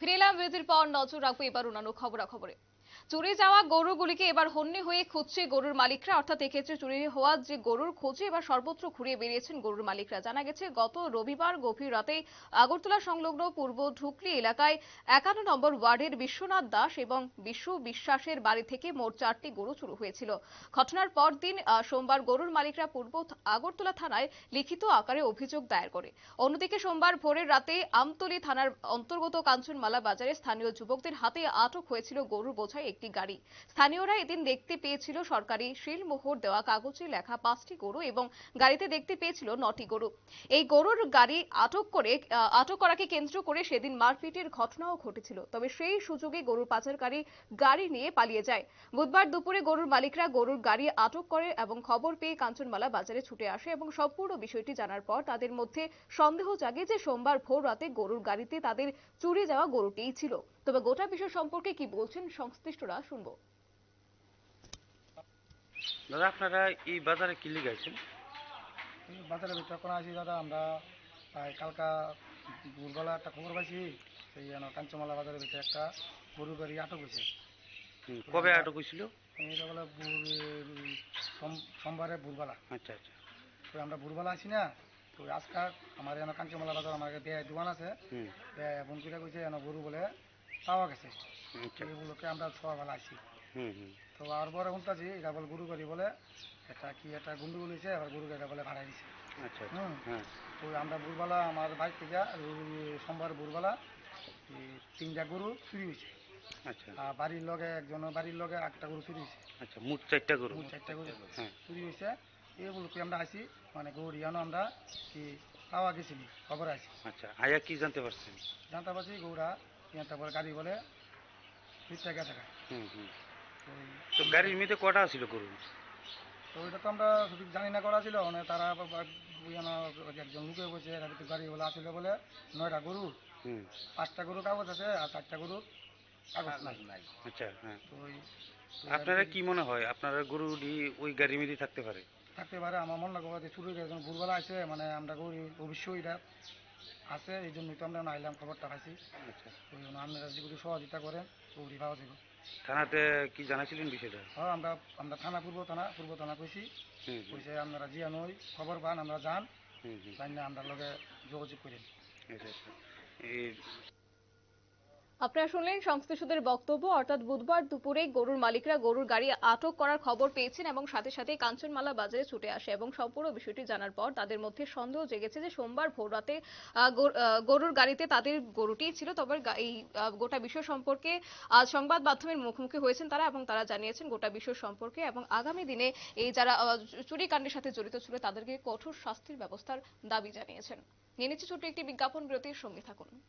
ফিরে এলাম বিরতির পর নজর রাখব এবার অন্যান্য খবরাখবরে। চুরি যাওয়া গরুগুলিকে এবার হন্যে হয়ে খুঁজছে গরুর মালিকরা। অর্থাৎ এক্ষেত্রে চুরি হওয়া যে গরুর খোঁজে এবার সর্বত্র ঘুরিয়ে বেরিয়েছেন গরুর মালিকরা। জানা গেছে, গত রবিবার গভীর রাতে আগরতলা সংলগ্ন পূর্ব ঢুকলি এলাকায় একান্ন নম্বর ওয়ার্ডের বিশ্বনাথ দাস এবং বিশ্ব বিশ্বাসের বাড়ি থেকে মোট চারটি গরু চুরি হয়েছিল। ঘটনার পর দিন সোমবার গরুর মালিকরা পূর্ব আগরতলা থানায় লিখিত আকারে অভিযোগ দায়ের করে। অন্যদিকে সোমবার ভোরের রাতে আমতলী থানার অন্তর্গত কাঞ্চনমালা বাজারে স্থানীয় যুবকদের হাতে আটক হয়েছিল গরুর বোঝাই একটি গাড়ি। স্থানীয়রা এদিন দেখতে পেয়েছিল সরকারি শিলমোহর দেওয়া কাগজে লেখা পাঁচটি গরু এবং গাড়িতে দেখতে পেয়েছিল নটি গরু। এই গরুর গাড়ি আটক করে আটক করাকে কেন্দ্র করে সেদিন মারপিটের ঘটনাও ঘটেছিল। তবে সেই সুযোগে গরুর পাচারকারী গাড়ি নিয়ে পালিয়ে যায়। বুধবার দুপুরে গরুর মালিকরা গরুর গাড়ি আটক করে এবং খবর পেয়ে কাঞ্চনমালা বাজারে ছুটে আসে এবং সম্পূর্ণ বিষয়টি জানার পর তাদের মধ্যে সন্দেহ জাগে যে সোমবার ভোর রাতে গরুর গাড়িতে তাদের চুরি যাওয়া গরুটিই ছিল। তবে গোটা বিষয় সম্পর্কে কি বলছেন সংশ্লিষ্টরা শুনব। দাদা আপনারা এই বাজারে কি লিগাইছেন এই বাজারে ভিতরে কোনো আছি দাদা আমরা প্রায় কালকা ভোরবেলা একটা খবর পাইছি সেই যেন কাঞ্চমালা বাজারের ভিতরে একটা গরু গাড়ি আটক হয়েছে। কবে আটক হয়েছিল? এটা বলে সোমবারে ভোরবেলা। আচ্ছা আচ্ছা। তো আমরা ভোরবেলা আছি না তো আজকাল আমার যেন কাঞ্চমালা বাজার আমার দেয় দোকান আছে হুম। দেয় ফোন করে কইছে যেন গরু বলে পাওয়া গেছে। আচ্ছা। এগুলোকে আমরা সকালবেলা আছি। তো আর বড় শুনতেছি এটা বলে গরু গাড়ি বলে এটা কি একটা গুন্ডু বলেছে আবার গরু গাড়িটা বলে ভাড়াই দিছে। আচ্ছা আচ্ছা। হুম। হ্যাঁ। তো আমরা ভোরবেলা আমার বাইক থেকে সোমবার ভোরবেলা তিনটা গরু চুরি হয়েছে। আচ্ছা। আর বাড়ির লগে একজনের বাড়ির লগে একটা গরু চুরি হয়েছে। আচ্ছা মোট চারটা গরু। মোট চারটা গরু হ্যাঁ চুরি হয়েছে। এগুলোকে আমরা আসি মানে গরু ইয়ানো আমরা কি পাওয়া গেছিলি খবর আছি। আচ্ছা আয়া কি জানতে পারছেন? জানতে পারছি গৌরা বলে গাড়ি বলে ফিরতে গেছে হুম হুম। তো গাড়ির মধ্যে কটা ছিল গরু তো ওইটা তো আমরা সঠিক জানি না করা ছিল মানে তারা একজন লুকে বসে গাড়ি বলে আসলে বলে নয়টা গরু। হুম। পাঁচটা গরু কাগজ আছে আর চারটা গরু কাগজ নাই। আচ্ছা হ্যাঁ। আপনারা কি মনে হয় আপনারা গরুটি ওই গাড়ির মধ্যে থাকতে পারে? থাকতে পারে আমার মনে চুরি একজন ভোরবেলা আছে মানে আমরা গরু অবশ্যই এটা আছে এই জন্যই তো আমরা নাইলাম খবরটা পাইছি। আচ্ছা। ওই জন্য আপনারা যেগুলো সহযোগিতা করেন চৌরি পাওয়া যাবে। থানাতে কি জানাছিলেন বিষয়টা? হ্যাঁ আমরা আমরা থানা পূর্ব থানা পূর্ব থানা কইছি। কইছে আপনারা জিয়া নই খবর পান আমরা যান। তাই না আমরা লগে যোগাযোগ করেন আচ্ছা আচ্ছা। এই আপনারা শুনলেন সংশ্লিষ্টদের বক্তব্য। অর্থাৎ বুধবার দুপুরে গরুর মালিকরা গরুর গাড়ি আটক করার খবর পেয়েছেন এবং সাথে সাথে কাঞ্চনমালা বাজারে ছুটে আসে এবং সম্পূর্ণ বিষয়টি জানার পর তাদের মধ্যে সন্দেহ জেগেছে যে সোমবার ভোর রাতে গরু- গরুর গাড়িতে তাদের গরুটিই ছিল। তবে এই গোটা বিষয় সম্পর্কে আজ সংবাদ মাধ্যমের মুখোমুখি হয়েছেন তারা এবং তারা জানিয়েছেন গোটা বিষয় সম্পর্কে এবং আগামী দিনে এই যারা চুরি কাণ্ডের সাথে জড়িত ছিল তাদেরকে কঠোর শাস্তির ব্যবস্থার দাবি জানিয়েছেন। নিয়ে নিচ্ছে ছোট্ট একটি বিজ্ঞাপন, বিরতির সঙ্গে থাকুন।